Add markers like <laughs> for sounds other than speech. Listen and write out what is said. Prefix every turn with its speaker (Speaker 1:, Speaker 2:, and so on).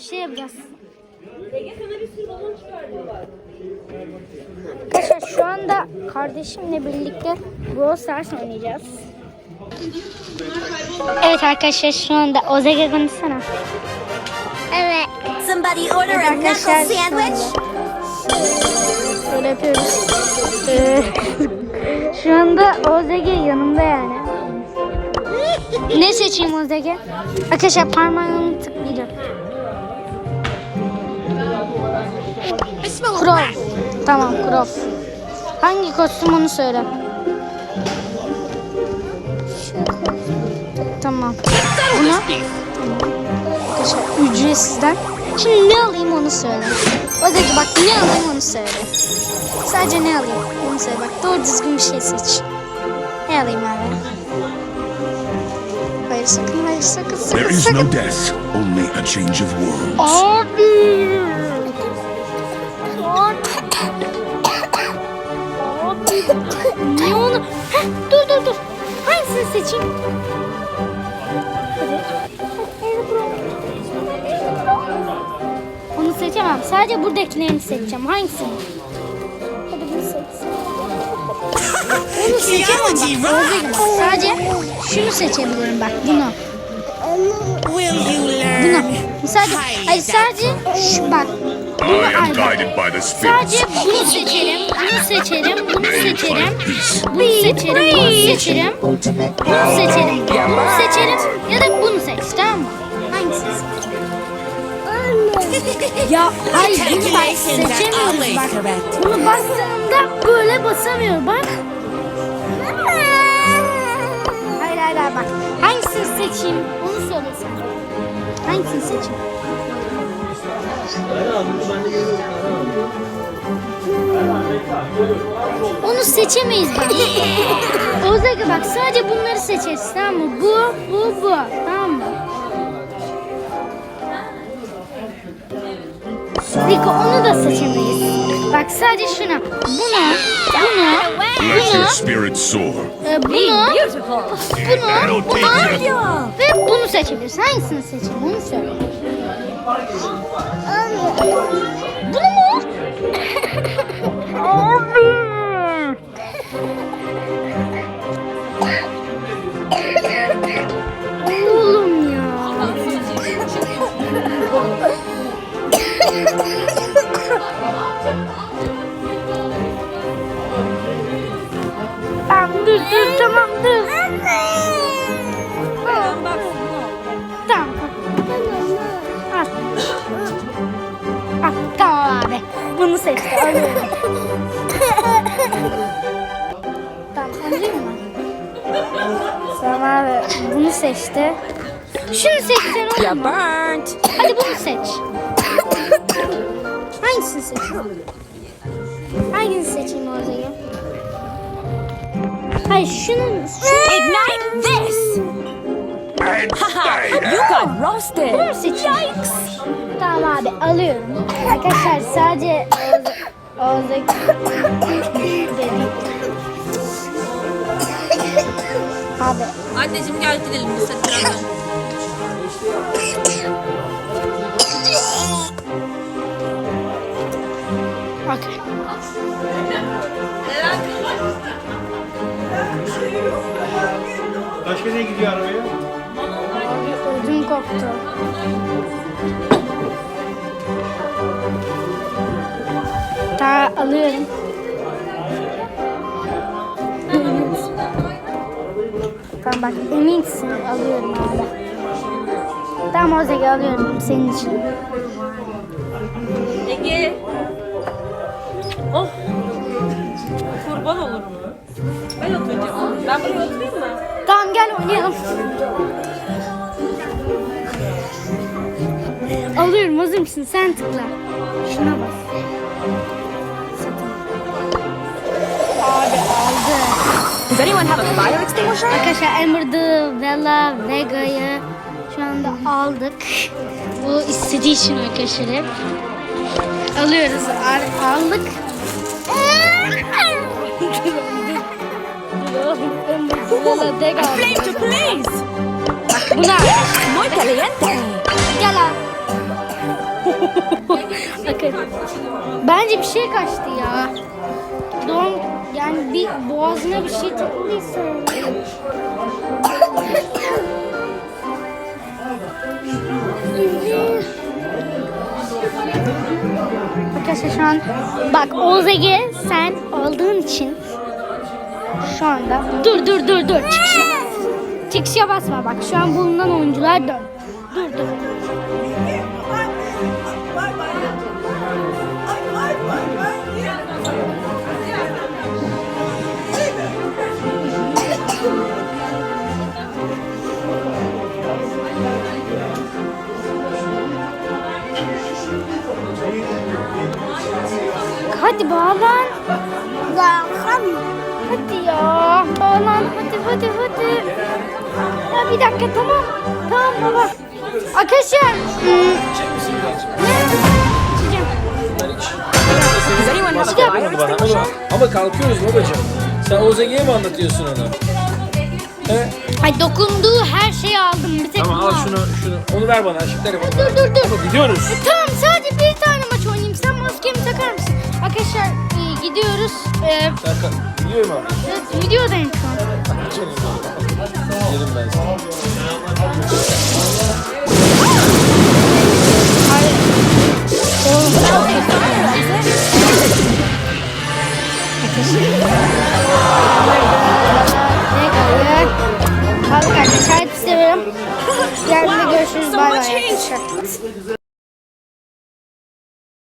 Speaker 1: şey yapacağız.
Speaker 2: Ege sana bir sürü balon çıkartıyorlar.
Speaker 1: Arkadaşlar şu anda kardeşimle birlikte Brawl Stars oynayacağız. Evet arkadaşlar şu anda Ozege konuşsana. Evet.
Speaker 3: Somebody order a knuckle sandwich.
Speaker 1: Şöyle yapıyoruz. Ee, <laughs> şu anda Ozege yanımda yani. <laughs> Ne seçeyim Ozege? Arkadaşlar parmağımı tıklayacağım. Crow. Tamam Crow. Hangi kostüm onu söyle. Tamam. Buna arkadaşlar ücretsizden. Şimdi ne alayım onu söyle. O dedi ki bak ne alayım onu söyle. Sadece ne alayım onu söyle. Bak doğru düzgün bir şey seç. Ne alayım abi? Hayır sakın hayır sakın sakın
Speaker 4: There is
Speaker 1: sakın.
Speaker 4: no death, only a change of worlds.
Speaker 1: Abi. Heh, dur dur dur. Hangisini seçeyim? Onu seçemem. Sadece buradakilerini seçeceğim. Hangisini? Hadi bunu seç. Onu seçemem bak. Sadece şunu seçebilirim bak. Bunu. Bunu. Sadece, hayır sadece şu bak.
Speaker 4: I
Speaker 1: Bunu
Speaker 4: am
Speaker 1: ay bak.
Speaker 4: guided by the
Speaker 1: Sadece
Speaker 4: spirits.
Speaker 1: bunu seçerim, bunu seçerim, bunu seçerim,
Speaker 4: find peace.
Speaker 1: bunu seçerim, bunu seçerim, bunu seçerim, bunu seçerim ya da bunu seç tamam mı? Ya hayır bunu bak seçemiyorum bak. Bunu bastığımda böyle basamıyor bak. Hayır hayır hayır bak. Hangisini seçeyim onu söylesen. Hangisini seçeyim? Onu seçemeyiz bak. <laughs> Ozaki bak sadece bunları seçeriz tamam mı? Bu, bu, bu. Tamam mı? Rico onu da seçemeyiz. Bak sadece şuna. Buna, buna,
Speaker 4: spirit soar.
Speaker 1: e, bunu, bunu, buna ve bunu seçebiliriz. Hangisini seçeyim onu söyle. Bunu Tamam abi bunu seçti. Şunu seçsen olur mu?
Speaker 3: burnt.
Speaker 1: Hadi bunu seç. Hangisini seçeyim? Hangisini seçeyim orayı? Hayır şunun, şunu
Speaker 3: Ignite this.
Speaker 4: Stay.
Speaker 3: You got roasted.
Speaker 1: bunu seçeyim? Tamam abi alıyorum. Arkadaşlar sadece Oğuz'a Abi
Speaker 2: Anneciğim gel gidelim biz hadi
Speaker 1: bak.
Speaker 5: Başka ne gidiyor arabaya?
Speaker 1: Abi ödüm koptu. Daha alıyorum. Tamam bak eminsin alıyorum abi. Tamam Ozegi alıyorum senin için.
Speaker 2: Ege. Oh. Kurban olurum. Ben oturacağım. Ben buraya oturayım mı?
Speaker 1: Tamam gel oynayalım. Alıyorum hazır mısın? Sen tıkla. Şuna bas. Abi aldı.
Speaker 3: Does anyone have a fire extinguisher?
Speaker 1: Arkadaşlar Emerald'ı, Vela, Vega'yı şu anda aldık. Bu istediği için arkadaşlar hep. Alıyoruz. Al- aldık.
Speaker 3: Flame to please.
Speaker 1: Buna
Speaker 3: Muy caliente.
Speaker 1: gel. Bakın. Bence bir şey kaçtı ya. Doğum yani bir boğazına bir şey takıldıysa. Arkadaşlar şu an bak Ozege sen aldığın için şu anda dur dur dur dur çıkışa çıkışa basma. Bak şu an bulunan oyuncular dön. Dur dur hadi bağlan hadi ya bağlan hadi hadi hadi ya bir dakika tamam tamam baba arkadaşlar hmm,
Speaker 5: ama kalkıyoruz babacığım. Sen OZG'ye mi anlatıyorsun onu? He?
Speaker 1: Ay dokunduğu her şeyi aldım bir tek
Speaker 5: Tamam al şunu, şunu. Onu ver bana. Şimdi telefonu
Speaker 1: Dur dur dur.
Speaker 5: Ama gidiyoruz.
Speaker 1: E, tamam sadece bir tane maç oynayayım. Sen maskemi takar mısın? Arkadaşlar e, gidiyoruz. E,
Speaker 5: Serkan, gidiyorum abi.
Speaker 1: evet, videodayım şu an.
Speaker 5: Yerim ben seni.
Speaker 1: Hayır. Oğlum.